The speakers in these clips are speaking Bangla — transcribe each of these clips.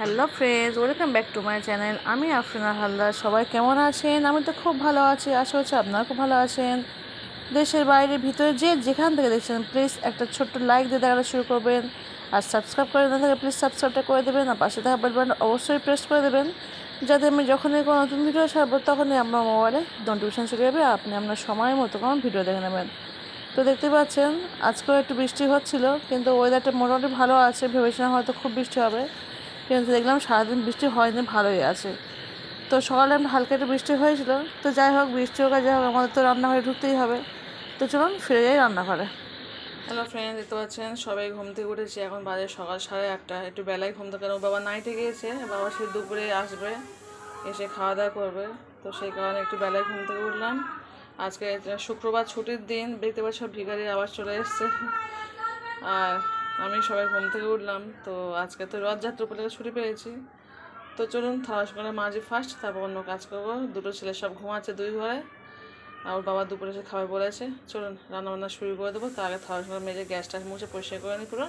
Hello friends, welcome back to my channel. আমি আফরিনা হালদার। সবাই কেমন আছেন? আমি তো খুব ভালো আছি। আশা হচ্ছে আপনারা খুব ভালো আছেন। দেশের বাইরে, ভিতরে যে যেখান থেকে দেখছেন প্লিজ একটা ছোট্ট লাইক দিয়ে দেখাটা শুরু করবেন। আর সাবস্ক্রাইব করে না থাকে প্লিজ সাবস্ক্রাইবটা করে দেবেন। আর পাশে থাকা বেল অবশ্যই প্রেস করে দেবেন। যাতে আমি যখনই কোনো নতুন ভিডিও ছাড়বো, তখনই আপনার মোবাইলে নোটিফিকেশন চলে যাবে আপনি আপনার সময় মতো কোনো ভিডিও দেখে নেবেন। তো দেখতে পাচ্ছেন, আজকেও একটু বৃষ্টি হচ্ছিল, কিন্তু ওয়েদারটা মোটামুটি ভালো আছে। ভেবেছিলাম হয়তো খুব বৃষ্টি হবে। কিন্তু দেখলাম সারাদিন বৃষ্টি হয়নি ভালোই আছে। তো সকালে আমরা হালকা একটু বৃষ্টি হয়েছিল, তো যাই হোক, বৃষ্টি হোক যাই হোক, আমাদের তো রান্নাঘরে ঢুকতেই হবে। তো চলুন ফিরে যাই রান্নাঘরে। হ্যালো ফ্রেন্ড দেখতে পাচ্ছেন, সবাই ঘুম থেকে উঠেছে, এখন বাজে সকাল সাড়ে আটটা, একটু বেলায় ঘুম থেকে বাবা নাইটে গিয়েছে, বাবা সে দুপুরে আসবে, এসে খাওয়া দাওয়া করবে। তো সেই কারণে একটু বেলায় ঘুম থেকে উঠলাম। আজকে শুক্রবার ছুটির দিন, দেখতে পাচ্ছি সব ভিখারি আবার চলে এসছে। আর আমি সবাই ঘুম থেকে উঠলাম, তো আজকে তো রথযাত্রা উপলক্ষে ছুটি পেয়েছি। তো চলুন থালা করে মাঝে ফার্স্ট তারপর অন্য কাজ করব। দুটো ছেলে সব ঘুমাচ্ছে দুই ঘরে, আর বাবা দুপুরে এসে খাবার বলেছে। চলুন, রান্নাবান্না শুরু করে দেবো। তার আগে থালা সঙ্গে মেজে গ্যাসটা মুছে পরিষ্কার করে নিই পুরো।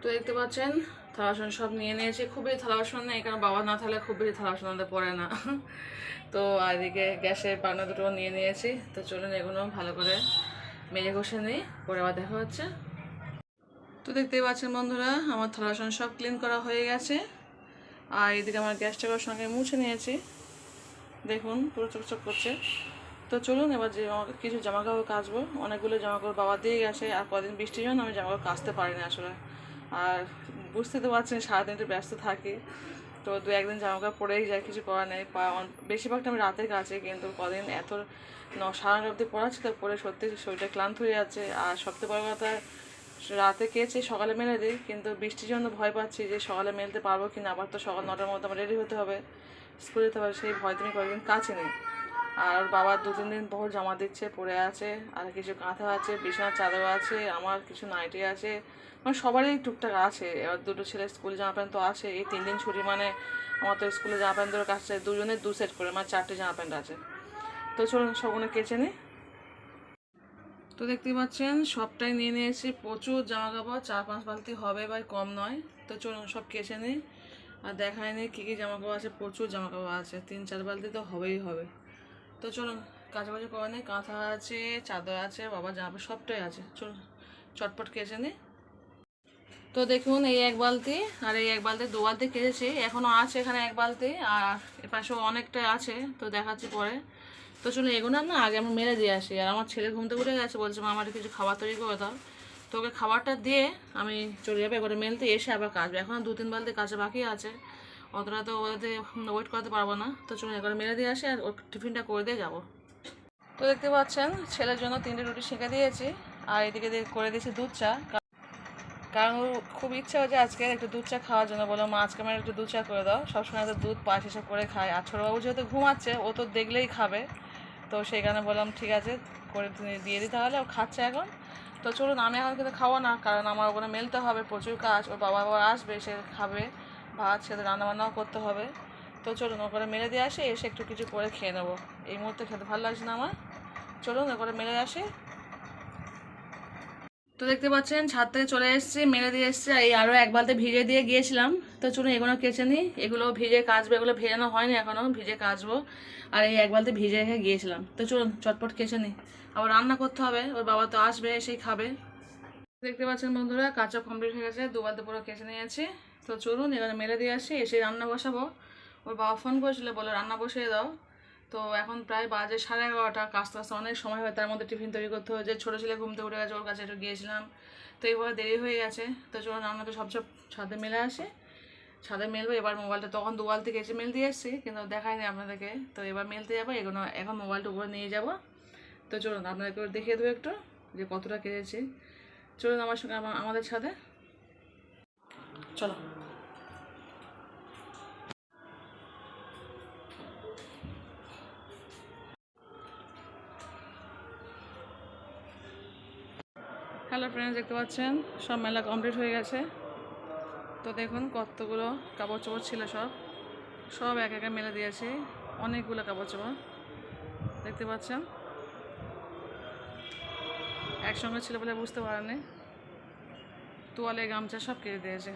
তো দেখতে পাচ্ছেন থালা বাসন সব নিয়ে নিয়েছি। খুবই থালা নেই, কারণ বাবা না থাকলে খুব বেশি থালা বাসন আমাদের পড়ে না। তো আর এদিকে গ্যাসের পানা দুটো নিয়ে নিয়েছি। তো চলুন, এগুলো ভালো করে মেজে ঘষে নিই, পরে আবার দেখা হচ্ছে। তো দেখতেই পাচ্ছেন বন্ধুরা, আমার থালা বাসন সব ক্লিন করা হয়ে গেছে। আর এদিকে আমার গ্যাসটাকে সঙ্গে মুছে নিয়েছি। দেখুন, পুরো চকচক করছে। তো চলুন, এবার যে কিছু জামা কাপড় কাচবো। অনেকগুলো জামা কাপড় বাবা দিয়ে গেছে, আর কদিন বৃষ্টির জন্য আমি জামা কাপড় কাচতে পারিনি আসলে। আর বুঝতে তো পারছেন, সারাদিন একটু ব্যস্ত থাকি। তো দু একদিন জামা কাপড় পরেই যায় কিছু করার নেই। বেশিরভাগটা আমি রাতের কাছে কিন্তু কদিন এত ন সারা অবধি পড়াচ্ছি তো পরে সত্যি শরীরটা ক্লান্ত হয়ে যাচ্ছে। আর সবথেকে বড় কথা রাতে কেছি সকালে মেলে দিই, কিন্তু বৃষ্টির জন্য ভয় পাচ্ছি যে সকালে মেলতে পারব কি না আবার তো সকাল নটার মধ্যে আমার রেডি হতে হবে স্কুলে যেতে হবে, সেই ভয় তুমি কয়েকদিন কাছে নেই। আর বাবা দু তিন দিন পর জমা দিচ্ছে পড়ে আছে, আর কিছু কাঁথা আছে, বিছানার চাদর আছে, আমার কিছু নাইটি আছে মানে সবারই টুকটাক আছে। এবার দুটো ছেলে স্কুল জামা প্যান্ট তো আছে, এই তিন দিন ছুটি মানে আমার তো স্কুলে জামা প্যান্টের কাছে দুজনের দু সেট করে মানে চারটে জামা প্যান্ট আছে। তো চলুন সবগুলো কেচে নিই। তো দেখতেই পাচ্ছেন, সবটাই নিয়ে নিয়েছি। প্রচুর জামা কাপড় চার পাঁচ বালতি হবে বা কম নয়। তো চলুন সব কেচে নিই। আর দেখায় নিই কী কী জামা কাপড় আছে, প্রচুর জামা কাপড় আছে। তিন চার বালতি তো হবেই হবে। তো চলুন কাছাকাছি করে নিই। কাঁথা আছে, চাদর আছে, বাবা জামা সবটাই আছে। চলুন, চটপট কেচে নিই। তো দেখুন, এই এক বালতি আর এই এক বালতি দু বালতি কেটেছি এখনও আছে এখানে এক বালতি, আর এপাশেও অনেকটা আছে। তো দেখাচ্ছি পরে। তো চলুন এগুলো না, আগে আমি মেরে দিয়ে আসি। আর আমার ছেলে ঘুমতে উঠে গেছে, বলছে, মা আমার কিছু খাবার তৈরি করে দাও। তো ওকে খাবারটা দিয়ে আমি চলে যাব। এবারে মেলতে এসে আবার কাজবে এখন দু তিন বালতি কাজে বাকি আছে। অতটা তো ওদের ওয়েট করতে পারব না। তো চলুন এবারে মেরে দিয়ে আসি আর ওর টিফিনটা করে দিয়ে যাব। তো দেখতে পাচ্ছেন, ছেলের জন্য তিনটে রুটি সেঁকে দিয়েছি। আর এদিকে করে দিয়েছি দুধ চা। কারণ ওর খুব ইচ্ছা হয়েছে আজকে একটু দুধ চা খাওয়ার জন্য। বলো, মা, আজকে আমার একটু দুধ চা করে দাও। সবসময় তো দুধ পাশ এসব করে খায়। আর ছোটোবাবু যেহেতু ঘুমাচ্ছে, ও তো দেখলেই খাবে। তো সেই কারণে বললাম, ঠিক আছে, করে দিয়ে দিই তাহলে, ও খাচ্ছে এখন। তো চলুন, আমি এখন কিন্তু খাওয়া না, কারণ আমার ওখানে মেলতে হবে, প্রচুর কাজ, ওর বাবা বাবা আসবে, সে খাবে ভাত সে রান্নাবান্নাও করতে হবে। তো চলুন ওখানে মেলে দিয়ে আসে, এসে একটু কিছু করে খেয়ে নেব। এই মুহূর্তে খেতে ভালো লাগছে না আমার? চলুন ওখানে মেলে আসি। তো দেখতে পাচ্ছেন, ছাদ থেকে চলে এসেছি মেরে দিয়ে এসেছি এই আরও এক বালতে ভিজে দিয়ে গিয়েছিলাম। তো চলুন, এগুলো কেচে নিই। এগুলো ভিজে কাচবে, এগুলো ভেজানো হয়নি এখনও ভিজে কাচবো। আর এই এক বালতে ভিজে রেখে গিয়েছিলাম। তো চলুন, চটপট কেচে নিই। আবার রান্না করতে হবে, ওর বাবা তো আসবে, এসেই খাবে। দেখতে পাচ্ছেন বন্ধুরা, কাঁচা কমপ্লিট হয়ে গেছে দু বালতে পুরো কেচে নিয়েছি। তো চলুন, এবারে মেরে দিয়ে আসি এসে রান্না বসাবো। ওর বাবা ফোন করেছিল, বলে রান্না বসিয়ে দাও। তো এখন প্রায় বাজে সাড়ে এগারোটা কাজতে আসতে অনেক সময় হয়, তার মধ্যে টিফিন তৈরি করতে হয়েছে ছোটো ছেলে ঘুমতে উঠে গেছে, ওর কাছে একটু গিয়েছিলাম। তো এইভাবে দেরি হয়ে গেছে। তো চলুন আমরা তো সব সব ছাদে মেলে আসে। ছাদে মেলবো, এবার মোবাইলটা তখন দু থেকে এসে মেল দিয়ে এসেছি, কিন্তু দেখায়নি আপনাদেরকে। তো এবার মেলতে যাব এগুলো এখন মোবাইলটা উপরে নিয়ে যাব। তো চলুন, আপনাদেরকে দেখিয়ে দেবো একটু যে কতটা কেটেছি। চলুন, আমার সঙ্গে আমাদের ছাদে। চলো। হ্যালো ফ্রেন্ডস দেখতে পাচ্ছেন? সব মেলা কমপ্লিট হয়ে গেছে। তো দেখুন কতগুলো কাপড় চোপড় ছিল সব। সব এক একা মেলে দিয়েছি। অনেকগুলো কাপড় চোপড়। দেখতে পাচ্ছেন? একসঙ্গে ছিল বলে বুঝতে পারেনি তোয়ালে গামছা সব কেটে দিয়েছে।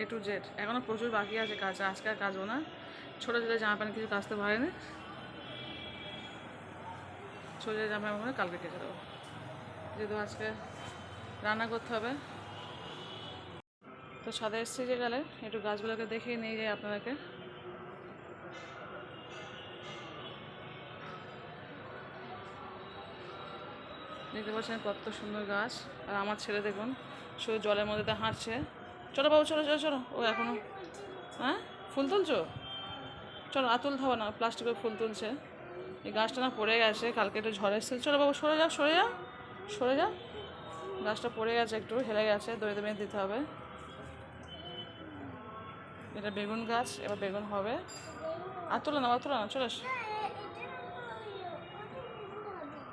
এ টু জেড এখনও প্রচুর বাকি আছে কাজ। আজকে আর কাজও না। ছোটো ছেলে জামা প্যান্ট কিছু কাচতে পারেনি। ছোটো জামা প্যান্ট কালকে কেটে দেবো। যেহেতু আজকে রান্না করতে হবে, তো ছাদে এসেছি যে গেলে একটু গাছগুলোকে দেখিয়ে নিয়ে যাই আপনাদেরকে। দেখতে পাচ্ছেন কত সুন্দর গাছ। আর আমার ছেলে দেখুন, শুধু জলের মধ্যে তো হাঁটছে। চলো বাবু, চলো চলো চলো। ও এখনও হ্যাঁ? ফুল তুলছো? চলো, আর তুলতে হবে না প্লাস্টিকের ফুল তুলছে। এই গাছটা না পড়ে গেছে, কালকে একটু ঝড় এসেছে চলো বাবু, সরে যাও সরে যাও। সরে যা। গাছটা পড়ে গেছে, একটু হেলে গেছে দড়ি দমে দিতে হবে। এটা বেগুন গাছ, এবার বেগুন হবে। আর তোলো না আর তোলো না, চলে এসো।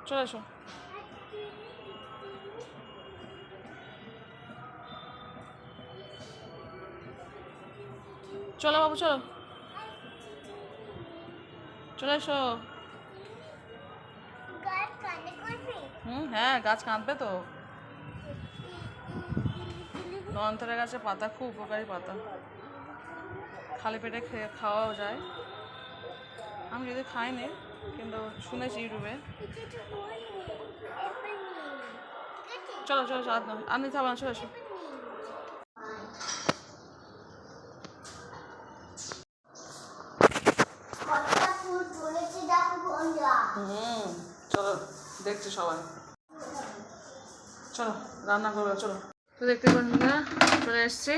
চলে এসো। চলো বাবু, চলো। চলে এসো। হুম হ্যাঁ গাছ কাঁদবে তো। নন্তরের গাছের পাতা, খুব উপকারী পাতা। খালি পেটে খেয়ে খাওয়াও যায়। আমি যদি খাইনি, কিন্তু শুনেছি ইউটিউবে। চলো চলো আর নিতে না চলে কতটা ফুল তুলেছি দেখো বন্ধুরা হুম চলো দেখছি সবাই চলো রান্না করব চলো। তো দেখতে বন্ধুরা, চলে এসছি।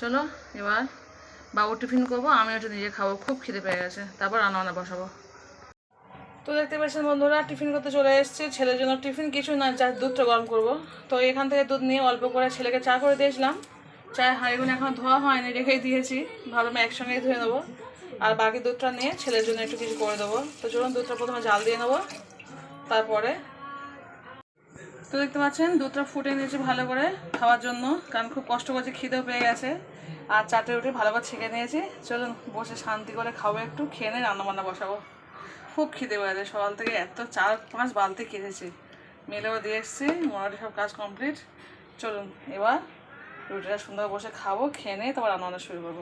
চলো, এবার বাবু টিফিন করব আমি একটু নিজে খাব, খুব খিদে পেয়ে গেছে। তারপর রান্না বান্না বসাবো। তো দেখতে পাচ্ছেন বন্ধুরা, টিফিন করতে চলে এসেছি, ছেলের জন্য টিফিন, কিছু না চা দুধটা গরম করব। তো এখান থেকে দুধ নিয়ে অল্প করে ছেলেকে চা করে দিয়েছিলাম। চায়ের হাঁড়িগুলো এখন ধোয়া হয়নি, রেখেই দিয়েছি। ভালো ভাবলাম একসঙ্গেই ধুয়ে নেব। আর বাকি দুধটা নিয়ে ছেলের জন্য একটু কিছু করে দেবো। তো চলুন, দুধটা প্রথমে জাল দিয়ে নেব। তারপরে তো দেখতে পাচ্ছেন, দুধটা ফুটে নিয়েছি ভালো করে খাওয়ার জন্য, কারণ খুব কষ্ট করছে খিদেও পেয়ে গেছে। আর চারটে রুটি ভালো করে ছেঁকে নিয়েছি। চলুন, বসে শান্তি করে খাব একটু, খেয়ে নিয়ে রান্নাবান্না বসাবো। খুব খিদে পেয়ে গেছে সকাল থেকে এত চার পাঁচ বালতি খেয়েছি। মেলেও দিয়ে এসেছি, মোটামুটি সব কাজ কমপ্লিট। চলুন, এবার রুটিটা সুন্দর বসে খাব, খেয়ে নিয়ে তারপর রান্নাবান্না শুরু করব।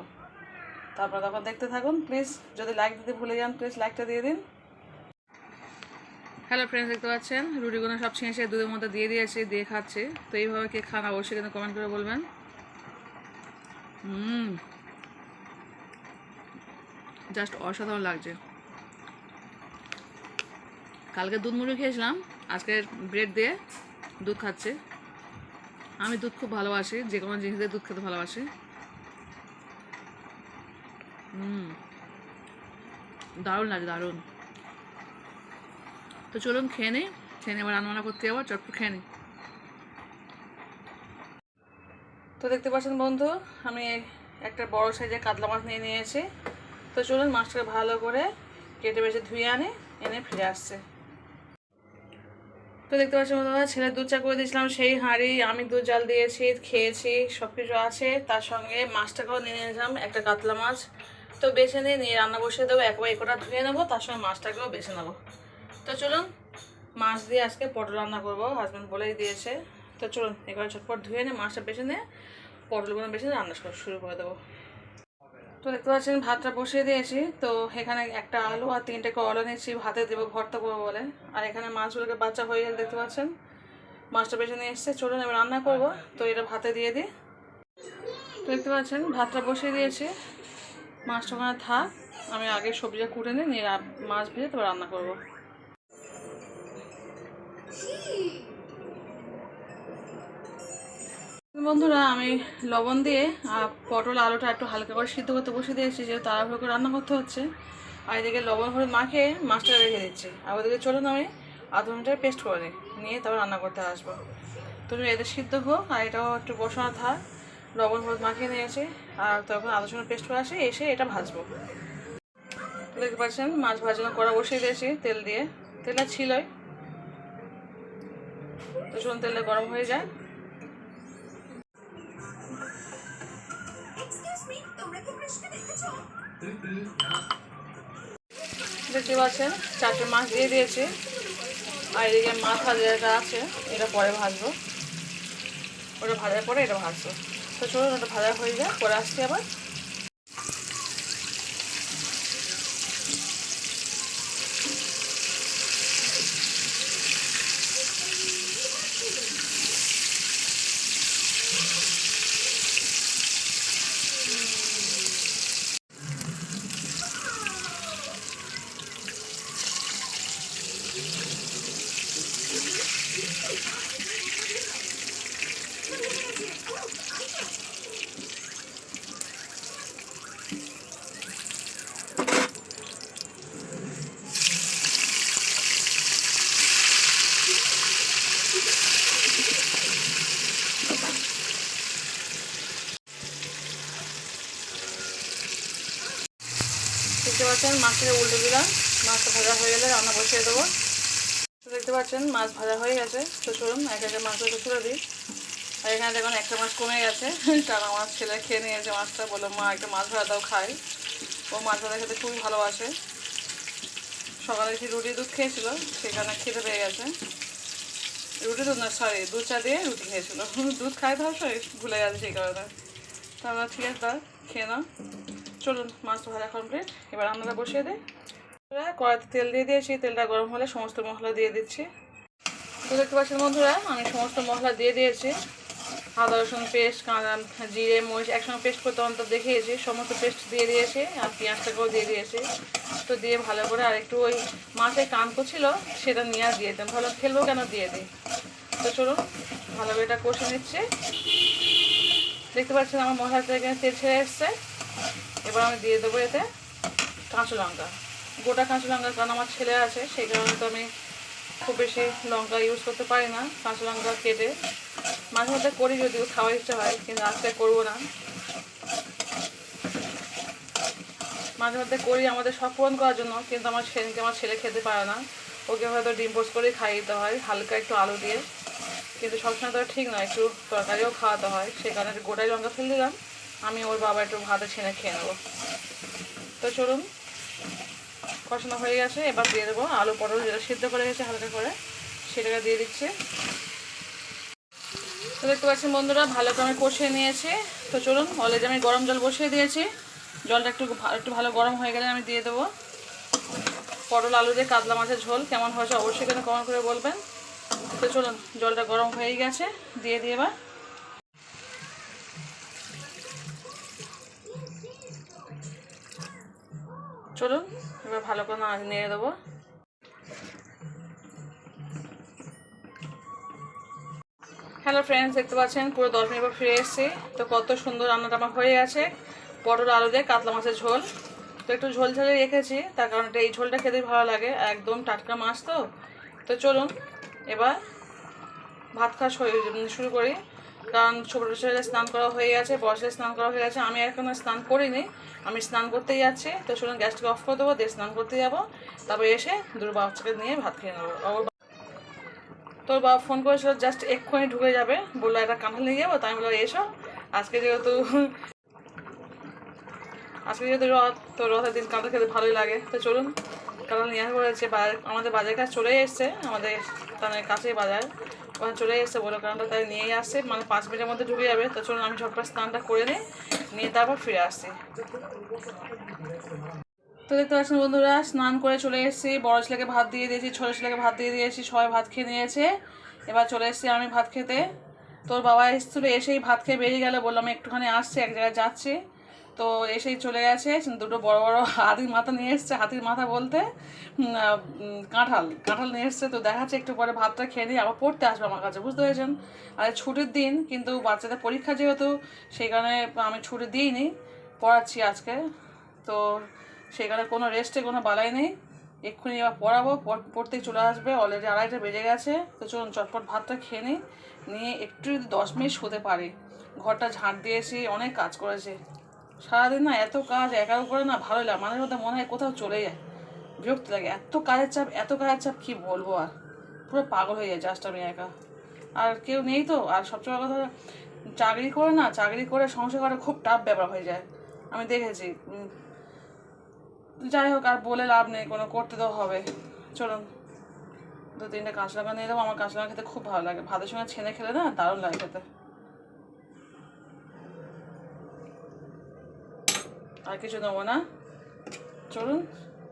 তারপর তখন দেখতে থাকুন, প্লিজ, যদি লাইক দিতে ভুলে যান, প্লিজ লাইকটা দিয়ে দিন। হ্যালো ফ্রেন্ডস দেখতে পাচ্ছেন? রুটিগুলো সব ছিঁড়ে দুধের মধ্যে দিয়ে দিয়েছি, দিয়ে খাচ্ছি। তো এইভাবে কে খান অবশ্যই কিন্তু কমেন্ট করে বলবেন। হুম। জাস্ট অসাধারণ লাগছে। কালকে দুধ মুড়ি খেয়েছিলাম, আজকে ব্রেড দিয়ে দুধ খাচ্ছে। আমি দুধ খুব ভালোবাসি, যে কোনো জিনিস দিয়ে দুধ খেতে ভালোবাসি। হুম। দারুণ লাগে দারুণ। তো চলুন খেয়ে নিই। খেয়ে নিয়ে আবার রান্না করতে যাব, চটপট খেয়ে নিই। তো দেখতে পাচ্ছেন বন্ধু, আমি একটা বড় সাইজের কাতলা মাছ নিয়ে নিয়েছি। তো চলুন মাছটাকে ভালো করে কেটে বেছে ধুয়ে আনে, এনে ফিরে আসছে। তো দেখতে পাচ্ছেন বন্ধুরা ছেলে দুধ চা করে দিয়েছিলাম, সেই হাঁড়ি, আমি দুধ জাল দিয়েছি, খেয়েছি সব কিছু আছে। তার সঙ্গে মাছটাকেও নিয়ে নিয়েছিলাম, একটা কাতলা মাছ। তো বেছে নিয়ে নিয়ে রান্না বসিয়ে দেবো, একবার একটা ধুয়ে নেব, তার সঙ্গে মাছটাকেও বেছে নেব। তো চলুন, মাছ দিয়ে আজকে পটল রান্না করব। হাজব্যান্ড বলেই দিয়েছে। তো চলুন, এবার ঝটপট ধুয়ে নিয়ে মাছটা বেছে নিয়ে পটলগুলো বেছে রান্না শুরু করে দেবো। তো দেখতে পাচ্ছেন, ভাতটা বসিয়ে দিয়েছি। তো এখানে একটা আলু আর তিনটে করলা নিয়েছি, ভাতে দেবো, ভর্তা করব বলে। আর এখানে মাছগুলোকে বাচ্চা হয়ে গেলে দেখতে পাচ্ছেন, মাছটা বেছে নিয়ে এসছে। চলুন, এবার রান্না করব। তো এটা ভাতে দিয়ে দিই। তো দেখতে পাচ্ছেন, ভাতটা বসিয়ে দিয়েছি। মাছটা ওখানে থাক, আমি আগে সবজিটা কুটে নিয়ে মাছ ভেজে তো রান্না করব। বন্ধুরা, আমি লবণ দিয়ে পটল আলুটা একটু হালকা করে সিদ্ধ করতে বসে দিয়েছি, যেহেতু তাড়াহুড়ো করে রান্না করতে হচ্ছে। আর এদিকে লবণ হলুদ মাখিয়ে মাছটা রেখে দিচ্ছি। আর ওদিকে চলুন আমি আধ ঘণ্টার পেস্ট করে নিই, নিয়ে তারপর রান্না করতে আসব। তো এদের সিদ্ধ হোক আর এটাও একটু বসানো থাক। লবণ হলুদ মাখিয়ে নিয়েছি, আর তখন আদা রসুন পেস্ট করে আসে, এসে এটা ভাজবো। দেখতে পাচ্ছেন, মাছ ভাজানো করা বসিয়ে দিয়েছি তেল দিয়ে। তেলটা ছিলই। তো শুনুন তেলটা গরম হয়ে যায়। দেখতে পাচ্ছেন চারটে মাছ দিয়ে দিয়েছি। আর এদিকে মাথা যেটা আছে এটা পরে ভাজবো। ওটা ভাজার পরে এটা ভাজবো। তো চলুন ওটা ভাজা হয়ে যায় পরে আসছি আবার দেখতে পাচ্ছেন মাছটা উল্টে দিলাম মাছটা ভাজা হয়ে গেলে রান্না বসিয়ে দেবো। তো দেখতে পাচ্ছেন, মাছ ভাজা হয়ে গেছে। তো চলুন, এক একটা মাছগুলো তুলে দিই। আর এখানে দেখুন, একটা মাছ কমে গেছে। কারণ আমার ছেলে খেয়ে নিয়েছে মাছটা। বলল, মা, একটা মাছ ভাজা দাও, খাই। ও মাছ ভাজা খেতে খুবই ভালোবাসে। সকালে কি রুটি দুধ খেয়েছিল, সেখানে খেতে পেয়ে গেছে। রুটি দুধ না সরি দুধ চা দিয়ে রুটি খেয়েছিল। দুধ খাই তো অবশ্যই, ভুলে গেছে সেই কারণে। তারপর ঠিক আছে তা খেয়ে নাও। চলুন, মাছ ভাজা কমপ্লিট এবার রান্নাটা বসিয়ে দিই। কড়াইতে তেল দিয়ে দিয়েছি তেলটা গরম হলে সমস্ত মশলা দিয়ে দিচ্ছি। তো দেখতে পাচ্ছেন বন্ধুরা, আমি সমস্ত মশলা দিয়ে দিয়েছি। আদা, রসুন পেস্ট কাঁদা জিরে, মরিচ একসঙ্গে পেস্ট করতে অন্তত দেখিয়েছি। সমস্ত পেস্ট দিয়ে দিয়েছি আর পেঁয়াজটাকেও দিয়ে দিয়েছি। তো দিয়ে ভালো করে আর একটু ওই মাছের কানকো ছিল, সেটা নিয়ে দিয়ে দিতাম। ভালো ফেলব কেন দিয়ে দিই? তো চলুন, ভালো করে এটা কষে নিচ্ছে। দেখতে পাচ্ছেন আমার মশলা থেকে তেল ছেড়ে এসছে। এবার আমি দিয়ে দেবো এতে কাঁচা লঙ্কা। গোটা কাঁচা লঙ্কা কারণ আমার ছেলে আছে, সেই কারণে তো আমি খুব বেশি লঙ্কা ইউজ করতে পারি না কাঁচা লঙ্কা কেটে। মাঝে মধ্যে করি যদিও, খাওয়ার ইচ্ছা হয়, কিন্তু আজকে করব না। মাঝে মধ্যে করি, আমাদের সব পূরণ করার জন্য, কিন্তু আমার ছেলেকে, আমার ছেলে খেতে পারে না। ওকে হয়তো ডিম পোস্ট করে খাইয়ে দিতে হয়, হালকা একটু আলু দিয়ে। কিন্তু সবসময় তো ঠিক নয় একটু তরকারিও খাওয়াতে হয়, সেই কারণে গোটাই লঙ্কা ফেলে দিলাম। আমি ওর বাবা একটু ভাতে ছেনে খেয়ে নেব। তো চলুন কষানো হয়ে গেছে, এবার দিয়ে দেবো আলু পটল যেটা সিদ্ধ করে গেছে হালকা করে, সেটাকে দিয়ে দিচ্ছে। তো দেখতে পাচ্ছেন বন্ধুরা, ভালো করে আমি কষিয়ে নিয়েছি। তো চলুন অলরেডি আমি গরম জল বসিয়ে দিয়েছি, জলটা একটু একটু ভালো গরম হয়ে গেলে আমি দিয়ে দেবো। পটল, আলু দিয়ে কাতলা মাছের ঝোল, কেমন হয়েছে অবশ্যই কেন কমেন্ট করে বলবেন। তো চলুন, জলটা গরম হয়ে গেছে, দিয়ে দিয়ে এবার। চলুন এবার ভালো করে নাড়া নিয়ে দেবো। হ্যালো ফ্রেন্ডস দেখতে পাচ্ছেন, পুরো দশ মিনিট পর ফিরে এসেছি। তো কত সুন্দর রান্নাটা আমার হয়ে গেছে। পটল, আলু দিয়ে কাতলা মাছের ঝোল। তো একটু ঝোল ঝালে রেখেছি, তার কারণ এটা এই ঝোলটা খেতে ভালো লাগে। একদম টাটকা মাছ তো। তো চলুন, এবার ভাত খাওয়া শুরু করি। কারণ ছোটো ছেলে স্নান করা হয়ে গেছে বসে স্নান করা হয়ে গেছে। আমি এখনও স্নান করিনি। আমি স্নান করতেই যাচ্ছি। তো চলুন গ্যাসটাকে অফ করে দেবো, দিয়ে স্নান করতে যাব। তারপরে এসে দুটো বাচ্চাকে নিয়ে ভাত খেয়ে নেব। তোর বাবা ফোন করেছিল, জাস্ট এক্ষুনি ঢুকে যাবে। বলল, একটা কাঁঠাল নিয়ে যাব। তাই বলল এসো। আজকে যেহেতু আজকে যেহেতু রথ, তো রথের দিন কাঁঠাল খেতে ভালোই লাগে। তো চলুন, কাঁঠাল নিয়ে আসা করেছে আমাদের বাজার কাছে চলে এসছে। আমাদের কাছেই বাজার। ওখানে চলে এসছে বলে কারণটা তাই নিয়েই আসছে মানে পাঁচ মিনিটের মধ্যে ঢুকে যাবে। তো চলুন আমি ঝটপট স্নানটা করে নিই, নিয়ে তারপর ফিরে আসছি তো দেখতে পাচ্ছেন বন্ধুরা, স্নান করে চলে এসেছি। বড় ছেলেকে ভাত দিয়ে দিয়েছি, ছোটো ছেলেকে ভাত দিয়ে দিয়েছি, সবাই ভাত খেয়ে নিয়েছে। এবার চলে এসেছি আমি ভাত খেতে। তোর বাবা এসেছিল, এসেই ভাত খেয়ে বেরিয়ে গেল, বললাম একটুখানি আসছে, এক জায়গায় যাচ্ছি। তো এসেই চলে গেছে, দুটো বড় বড় হাতির মাথা নিয়ে এসছে, হাতির মাথা বলতে কাঁঠাল কাঁঠাল নিয়ে এসছে, তো দেখাচ্ছে একটু পরে ভাতটা খেয়ে নিয়ে আবার পড়তে আসবে আমার কাছে, বুঝতে পেরেছেন? আর ছুটির দিন কিন্তু বাচ্চাদের পরীক্ষা যেহেতু, সেই কারণে আমি ছুটি দিইনি, পড়াচ্ছি আজকে, তো সেই কারণে কোনো রেস্টে কোনো বালাই নেই, এক্ষুনি এবার পড়াবো, পড়- পড়তেই চলে আসবে অলরেডি আড়াইটা বেজে গেছে, তো চলুন চটপট ভাতটা খেয়ে নিই, নিয়ে একটু যদি দশ মিনিট শুতে পারি, ঘরটা ঝাঁট দিয়েছি, অনেক কাজ করেছে। সারাদিন না এত কাজ, একার উপরে না ভালো লাগে মাঝে মধ্যে মনে হয় কোথাও চলে যায়। বিরক্ত লাগে, এত কাজের চাপ, এত কাজের চাপ, কী বলব আর? পুরো পাগল হয়ে যায় জাস্ট আমি একা। আর কেউ নেই তো, আর সবচেয়ে কথা, চাকরি করে না, চাকরি করে সংসার করা খুব টাফ ব্যাপার হয়ে যায়। আমি দেখেছি যাই হোক, আর বলে লাভ নেই, কোনো করতে তো হবে। চলুন দু তিনটে কাঁচা নিয়ে দেবো আমার কাঁচা খেতে খুব ভালো লাগে। ভাতের সঙ্গে ছেনে খেলে না দারুণ লাগে খেতে। আর কিছু নেব না। চলুন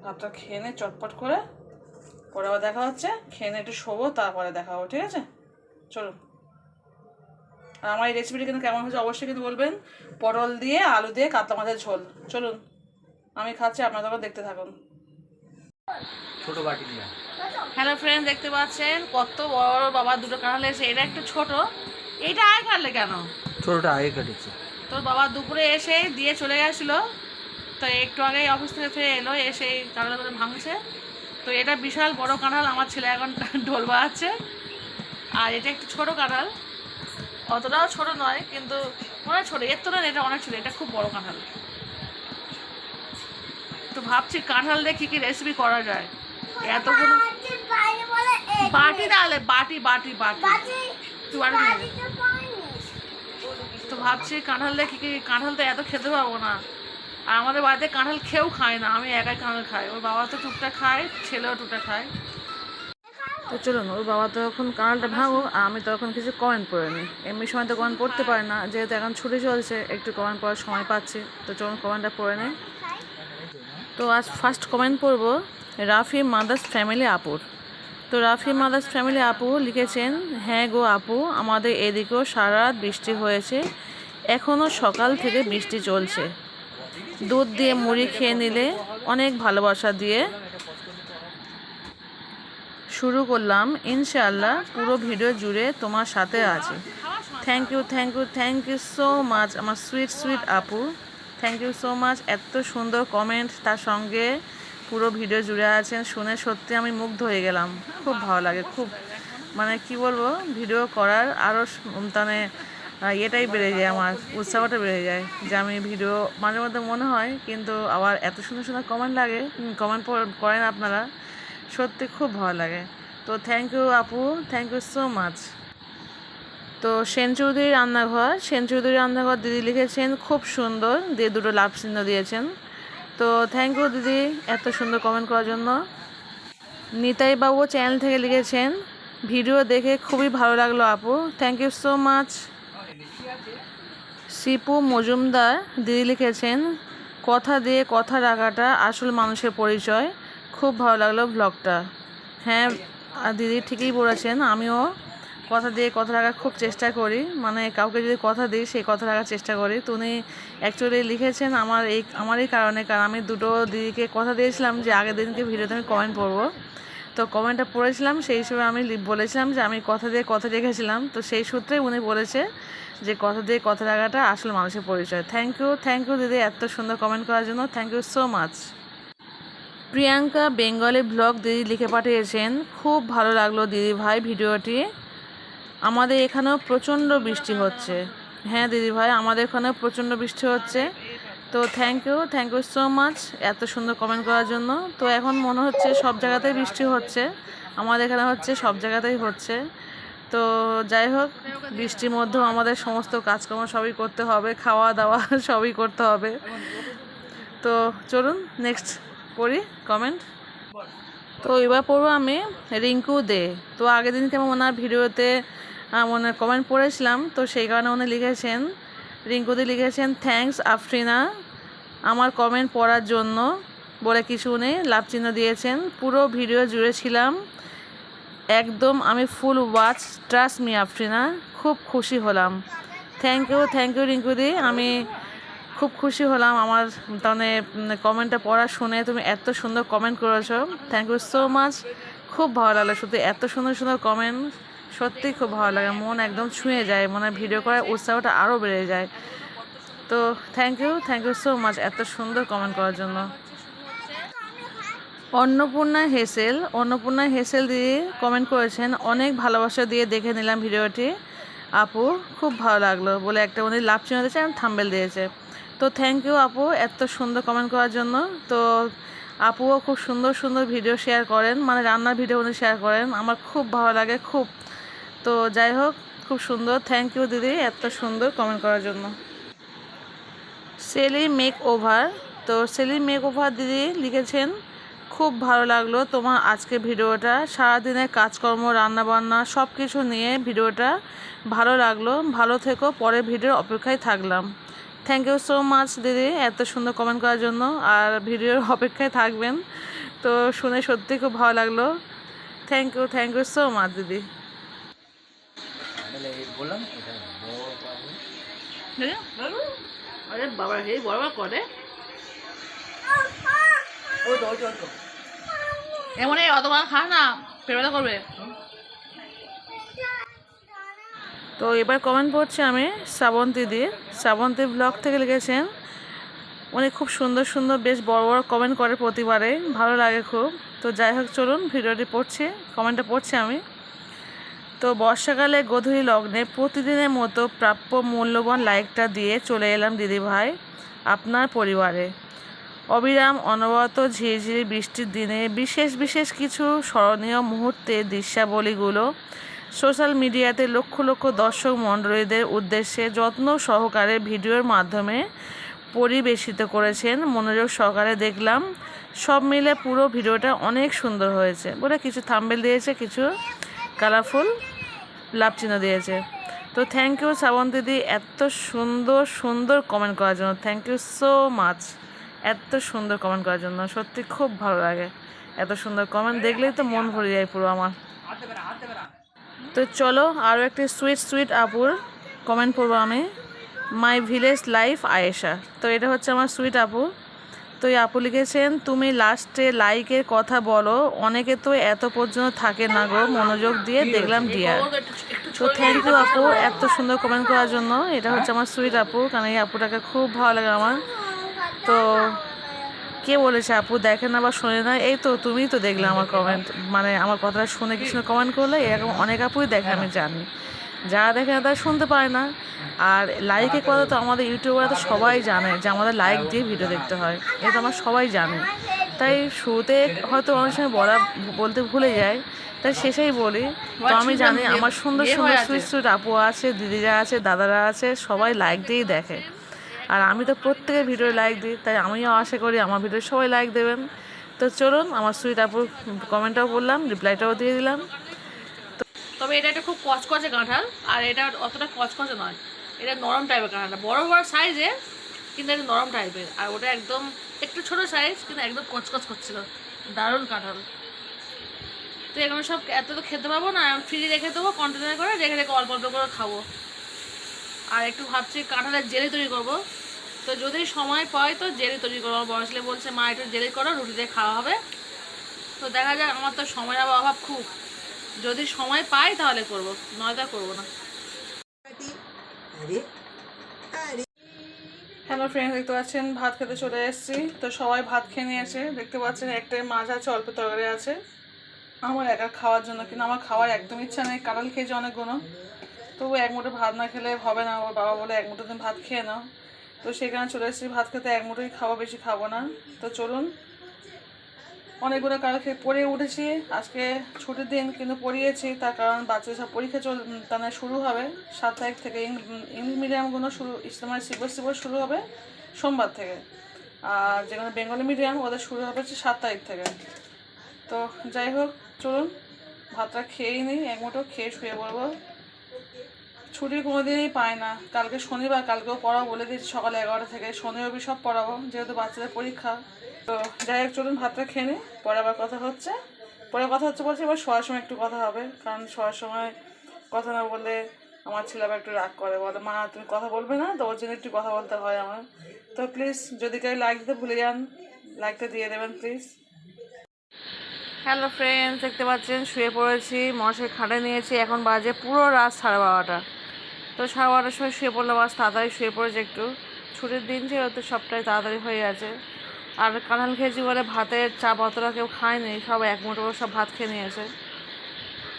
ভাতটা খেয়ে নে চটপট করে। পরে আবার দেখা হচ্ছে। খেয়ে নে একটু শোবো তারপরে দেখা হব ঠিক আছে? চলুন। আর আমার এই রেসিপিটা কিন্তু কেমন হয়েছে অবশ্যই কিন্তু বলবেন। পটল দিয়ে আলু দিয়ে কাতলা মাছের ঝোল। চলুন আমি খাচ্ছি আপনারা তখন দেখতে থাকুন। ছোট বাটি হ্যালো ফ্রেন্ড দেখতে পাচ্ছেন? কত বড় বড় বাবা দুটো কাঁঠাল এসে এটা একটু ছোট। এইটা আয় কাটলে কেন? ছোটটা আগে কেটেছে। তোর বাবা দুপুরে এসে দিয়ে চলে গেছিল। তো একটু আগেই অফিস থেকে ফিরে এলো এসে এই কাঁঠালগুলো ভাঙছে। তো এটা বিশাল বড় কাঁঠাল আমার ছেলে এখন ঢোল বাজাচ্ছে। আর এটা একটু ছোট কাঁঠাল। অতটাও ছোট নয় কিন্তু মনে ছোট। এর তো না এটা অনেক ছোট এটা খুব বড় কাঁঠাল। তো ভাবছি কাঁঠাল দিয়ে কী কী রেসিপি করা যায়। এতগুলো বাটি তাহলে বাটি বাটি বাটি। তো ভাবছি কাঁঠাল দিয়ে কী কী কাঁঠাল তো এত খেতে পারব না। আমাদের বাড়িতে কাঁঠাল খেয়েও খায় না, আমি একাই কাঁঠাল খাই। ওর বাবা তো টুকটা খায়, ছেলেও টুকটা খায়। তো চলুন, ওর বাবা তো এখন কাঁঠালটা ভাঙো আমি তখন কিছু কমেন্ট পড়ে নিই। এমনি সময় তো কমেন্ট পড়তে পারে না, যেহেতু এখন ছুটি চলছে, একটু কমেন্ট পড়ার সময় পাচ্ছি। তো চলুন কমেন্টটা পড়ে নেই। তো আজ ফার্স্ট কমেন্ট পড়ব রাফি মাদার্স ফ্যামিলি আপুর। তো রাফি মাদার্স ফ্যামিলি আপু লিখেছেন হ্যাঁ গো আপু, আমাদের এদিকেও সারা রাত বৃষ্টি হয়েছে। এখনও সকাল থেকে বৃষ্টি চলছে। দুধ দিয়ে মুড়ি খেয়ে নিলে অনেক ভালোবাসা দিয়ে শুরু করলাম। ইনশাআল্লাহ পুরো ভিডিও জুড়ে তোমার সাথে আছে। Thank you thank you thank you so much আমার সুইট সুইট আপু। থ্যাংক ইউ সো মাচ এত সুন্দর কমেন্ট তার সঙ্গে পুরো ভিডিও জুড়ে আছেন। শুনে সত্যি আমি মুগ্ধ হয়ে গেলাম। খুব ভালো লাগে, খুব মানে কি বলব, ভিডিও করার আরও মানে আহ, এটাই বেড়ে যায় আমার উৎসাহটা বেড়ে যায় যে আমি ভিডিও মাঝে মধ্যে মনে হয় কিন্তু আবার এত সুন্দর সুন্দর কমেন্ট লাগে কমেন্ট করেন আপনারা সত্যি খুব ভালো লাগে। তো থ্যাংক ইউ আপু থ্যাংক ইউ সো মাচ তো সেন চৌধুরীর রান্নাঘর সেন চৌধুরী রান্নাঘর দিদি লিখেছেন খুব সুন্দর দিয়ে দুটো লাভ চিহ্ন দিয়েছেন। তো থ্যাংক ইউ দিদি এত সুন্দর কমেন্ট করার জন্য। নিতাই বাবু চ্যানেল থেকে লিখেছেন ভিডিও দেখে খুবই ভালো লাগল আপু thank you so much Shipu Majumdar দিদি লিখেছেন, কথা দিয়ে কথা রাখাটা আসল মানুষের পরিচয়। খুব ভালো লাগল ব্লগটা হ্যাঁ দিদি ঠিকই বলেছেন, আমিও কথা দিয়ে কথা রাখার খুব চেষ্টা করি। মানে কাউকে যদি কথা দিই সেই কথা রাখার চেষ্টা করি। তো উনি অ্যাকচুয়ালি লিখেছেন, আমার এই আমার এই কারণে, কারণ আমি দুটো দিদিকে কথা দিয়েছিলাম যে আগের দিনকে ভিডিওতে আমি কমেন্ট পড়ব তো কমেন্টটা পড়েছিলাম, সেই হিসেবে আমি বলেছিলাম যে আমি কথা দিয়ে কথা রেখেছিলাম। তো সেই সূত্রে উনি বলেছে যে কথা দিয়ে কথা রাখাটা আসল মানুষের পরিচয়। থ্যাংক ইউ থ্যাংক ইউ দিদি এত সুন্দর কমেন্ট করার জন্য। Thank you so much Priyanka Bengali blog দিদি লিখে পাঠিয়েছেন। খুব ভালো লাগল দিদি ভাই ভিডিওটি। আমাদের এখানেও প্রচণ্ড বৃষ্টি হচ্ছে। হ্যাঁ দিদি ভাই, আমাদের এখানেও প্রচণ্ড বৃষ্টি হচ্ছে। তো thank you thank you so much এত সুন্দর কমেন্ট করার জন্য। তো এখন মনে হচ্ছে সব জায়গাতেই বৃষ্টি হচ্ছে। আমাদের এখানে হচ্ছে সব জায়গাতেই হচ্ছে। তো যাই হোক, বৃষ্টির মধ্যেও আমাদের সমস্ত কাজকর্ম সবই করতে হবে খাওয়া দাওয়া সবই করতে হবে। তো চলুন নেক্সট পড়ি কমেন্ট তো এবার পড়ব আমি রিঙ্কু দে। তো আগের দিনকে আমি ওনার ভিডিওতে ওনার কমেন্ট পড়েছিলাম, তো সেই কারণে উনি লিখেছেন, রিঙ্কু দে লিখেছেন থ্যাঙ্কস আফরিনা, আমার কমেন্ট পড়ার জন্য বলে কিছু উনি লাভ চিহ্ন দিয়েছেন। পুরো ভিডিও জুড়ে ছিলাম। একদম আমি full watch trust me Afrina, খুব খুশি হলাম। থ্যাংক ইউ থ্যাংক ইউ রিঙ্কুদি। আমি খুব খুশি হলাম আমার মানে কমেন্টটা পড়া শুনে তুমি এত সুন্দর কমেন্ট করেছ। থ্যাংক ইউ সো মাচ খুব ভালো লাগল সত্যি, এত সুন্দর সুন্দর কমেন্ট সত্যিই খুব ভালো লাগে, মন একদম ছুঁয়ে যায় মানে ভিডিও করার উৎসাহটা আরও বেড়ে যায়। তো thank you thank you so much এত সুন্দর কমেন্ট করার জন্য। অন্নপূর্ণা হেসেল। অন্নপূর্ণা হেসেল দিয়ে কমেন্ট করেছেন, অনেক ভালোবাসা দিয়ে দেখে নিলাম ভিডিওটি। আপু, খুব ভালো লাগল বলে একটা উনি লাভ চিহ্ন দিয়েছে এবং থাম্বেল দিয়েছে। তো থ্যাংক ইউ আপু এত সুন্দর কমেন্ট করার জন্য। তো আপুও খুব সুন্দর সুন্দর ভিডিও শেয়ার করেন মানে রান্নার ভিডিও উনি শেয়ার করেন। আমার খুব ভালো লাগে, খুব। তো যাই হোক, খুব সুন্দর। থ্যাংক ইউ দিদি এত সুন্দর কমেন্ট করার জন্য। সেলি মেক ওভার তো সেলি মেক ওভার দিদি লিখেছেন খুব ভালো লাগল তোমার আজকে ভিডিওটা। সারাদিনের কাজকর্ম রান্নাবান্না সব কিছু নিয়ে ভিডিওটা ভালো লাগল। ভালো থেকো পরে ভিডিওর অপেক্ষায় থাকলাম। থ্যাংক ইউ সো মাচ দিদি এত সুন্দর কমেন্ট করার জন্য। আর ভিডিওর অপেক্ষায় থাকবেন। তো শুনে সত্যি খুব ভালো লাগল। Thank you thank you so much দিদি। বললাম আরে বাবা হে বড় বড় করে তো এমন অত বড় খা না পেটবেলা করবে। তো এবার কমেন্ট পড়ছি আমি শ্রাবন্তী দি শ্রাবন্তী ব্লগ থেকে লিখেছেন, উনি খুব সুন্দর সুন্দর, বেশ বড় বড় কমেন্ট করে প্রতিবারে। ভালো লাগে খুব। তো যাই হোক, চলুন ভিডিওটি পড়ছি কমেন্টটা পড়ছি আমি। তো বর্ষাকালে গধূলি লগ্নে প্রতিদিনের মতো প্রাপ্য মূল্যবান লাইকটা দিয়ে চলে এলাম দিদিভাই, আপনার পরিবারে। অবিরাম অনবরত ঝিরিঝিরি বৃষ্টির দিনে বিশেষ বিশেষ কিছু স্মরণীয় মুহূর্তের দৃশ্যাবলীগুলো সোশ্যাল মিডিয়াতে লক্ষ লক্ষ দর্শক মণ্ডলীদের উদ্দেশ্যে যত্ন সহকারে ভিডিওর মাধ্যমে পরিবেশিত করেছেন। মনোযোগ সহকারে দেখলাম, সব মিলে পুরো ভিডিওটা অনেক সুন্দর হয়েছে। বলে কিছু থাম্বেল দিয়েছে, কিছু কালারফুল লাভ চিহ্ন দিয়েছে। তো থ্যাংক ইউ শ্রাবন্তীদি এত সুন্দর সুন্দর কমেন্ট করার জন্য। Thank you so much. এত সুন্দর কমেন্ট করার জন্য, সত্যি খুব ভালো লাগে। এত সুন্দর কমেন্ট দেখলেই তো মন ভরে যায় পুরো আমার। তো চলো আরও একটি সুইট সুইট আপুর কমেন্ট পড়ব আমি। মাই ভিলেজ লাইফ আয়েশা তো এটা হচ্ছে আমার সুইট আপু। তো এই আপু লিখেছেন, তুমি লাস্টে লাইকের কথা বলো, অনেকে তো এত পর্যন্ত থাকে না গো, মনোযোগ দিয়ে দেখলাম ডিয়ার তো থ্যাংক ইউ আপু, এত সুন্দর কমেন্ট করার জন্য। এটা হচ্ছে আমার সুইট আপু, কারণ এই আপুটাকে খুব ভালো লাগে আমার। তো কে বলেছে আপু? দেখে না বা শোনে না এই তো তুমিই তো দেখলে আমার কমেন্ট মানে আমার কথাটা শুনে কিছু কমেন্ট করলে এরকম অনেক আপুই দেখে আমি জানি। যারা দেখে না তারা শুনতে পায় না। আর লাইকের কথা তো আমাদের ইউটিউবাররা তো সবাই জানে যে আমাদের লাইক দিয়ে ভিডিও দেখতে হয়। এটা আমরা সবাই জানি। তাই শুরুতে হয়তো অনেক সময় বলা বলতে ভুলে যায়। তাই শেষেই বলি তো আমি জানি আমার সুন্দর সুন্দর সুইট সুইট আপু আছে দিদিরা আছে দাদারা আছে সবাই লাইক দিয়েই দেখে। আর আমি তো প্রত্যেকের ভিডিও লাইক দিই, তাই আমিও আশা করি আমার ভিডিও সবাই লাইক দেবেন। তো চলুন, আমার সুইট আপুর কমেন্টটাও বললাম রিপ্লাইটাও দিয়ে দিলাম। তবে এটা একটা খুব কচকচে কাঁঠাল, আর এটা অতটা কচকচে নয়। এটা নরম টাইপের কাঁঠালটা। বড় বড় সাইজে কিন্তু এটা নরম টাইপের আর ওটা একদম একটু ছোট সাইজ কিন্তু একদম কচকচ করছিল। দারুণ কাঁঠাল। তো এগুলো সব এত তো খেতে পাবো না ফ্রিজে রেখে দেবো কন্টেনার করে, রেখে রেখে অল্প অল্প করে খাব। আর একটু ভাবছি কাঁঠালের জেলি তৈরি করব। তো যদি সময় পাই তো জেলি তৈরি করব। আমার বয়সলে বলছে মা একটু জেলি করো রুটি দিয়ে খাওয়া হবে। তো দেখা যাক আমার তো সময়ের অভাব খুব। যদি সময় পাই তাহলে করব নয়তো আর করব না। হ্যালো ফ্রেন্ড দেখতে পাচ্ছেন ভাত খেতে চলে এসেছি। তো সবাই ভাত খেয়ে নিয়েছে। দেখতে পাচ্ছেন একটাই মাছ আছে অল্প তরকারি আছে। আমার একা খাওয়ার জন্য কিন্তু আমার খাওয়ার একদম ইচ্ছা নেই কাঁঠাল খেয়েছি অনেকগুলো। তবু এক মুঠো ভাত না খেলে হবে না ওর বাবা বলে এক মুঠো তুমি ভাত খেয়ে নাও। তো সেখানে চলে এসেছি, ভাত খেতে এক মুঠোই খাব, বেশি খাব না। তো চলুন, অনেকগুলো খেয়ে পড়ে উঠেছি। আজকে ছুটির দিন কিন্তু পড়িয়েছি, তার কারণ বাচ্চাদের সব পরীক্ষা চল মানে শুরু হবে। সাত তারিখ থেকে ইংলিশ মিডিয়ামগুলো শুরু ইসলামের সিবিএসসি বোর্ড শুরু হবে সোমবার থেকে। আর যেখানে বেঙ্গলি মিডিয়াম, ওদের শুরু হবে হচ্ছে সাত তারিখ থেকে। তো যাই হোক, চলুন, ভাতটা খেয়েই নিই, এক মুঠো খেয়ে শুয়ে পড়ব। ছুটি কোনো দিনই পাই না। কালকে শনিবার, কালকেও পড়াবো বলে দিয়েছি সকাল এগারোটা থেকে। শনি রবি সব পড়াবো, যেহেতু বাচ্চাদের পরীক্ষা। তো যাই হোক, চলুন ভাতটা খেয়ে নিই পরে আবার কথা হচ্ছে। পরে কথা হচ্ছে বলছি এবার শোয়ার সময় একটু কথা হবে, কারণ শোয়ার সময় কথা না বললে আমার ছেলে আবার একটু রাগ করে। বলে, মা, তুমি কথা বলবে না তো? ওর জন্য একটু কথা বলতে হয় আমার। তো প্লিজ যদি কেউ লাইক দিতে ভুলে যান লাইকটা দিয়ে দেবেন প্লিজ হ্যালো ফ্রেন্ডস দেখতে পাচ্ছেন, শুয়ে পড়েছি, মশাই খাটে নিয়েছি। এখন বাজে পুরো রাত সাড়ে বারোটা। তো সাড়ে সময় শুয়ে পড়লাম, আজ তাড়াতাড়ি শুয়ে পড়েছে একটু। ছুটির দিন ছিল তো সবটাই তাড়াতাড়ি হয়ে গেছে। আর কাঁঠাল খেয়েছি বলে ভাতের চা অতটা কেউ খায়নি, সব এক মুঠো সব ভাত খেয়ে নিয়েছে।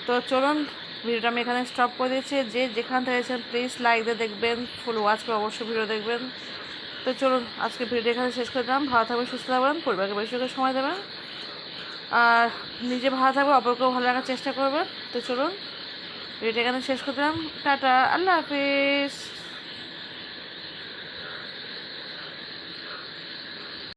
তো চলুন, ভিডিওটা আমি এখানে স্টপ করে দিয়েছি যে যেখান থেকে এসেছেন প্লিজ লাইক দিয়ে দেখবেন ফুল ওয়াচ করে অবশ্যই ভিডিও দেখবেন। তো চলুন, আজকে ভিডিও এখানে শেষ করে দিলাম। ভালো থাকবেন, সুস্থ থাকবেন, পরিবারকে বেশি করে সময় দেবেন। আর নিজে ভালো থাকবে অপরকেও ভালো রাখার চেষ্টা করবেন। তো চলুন ভিডিওটা এখানে শেষ করে দিলাম টাটা আল্লাহ হাফিজ।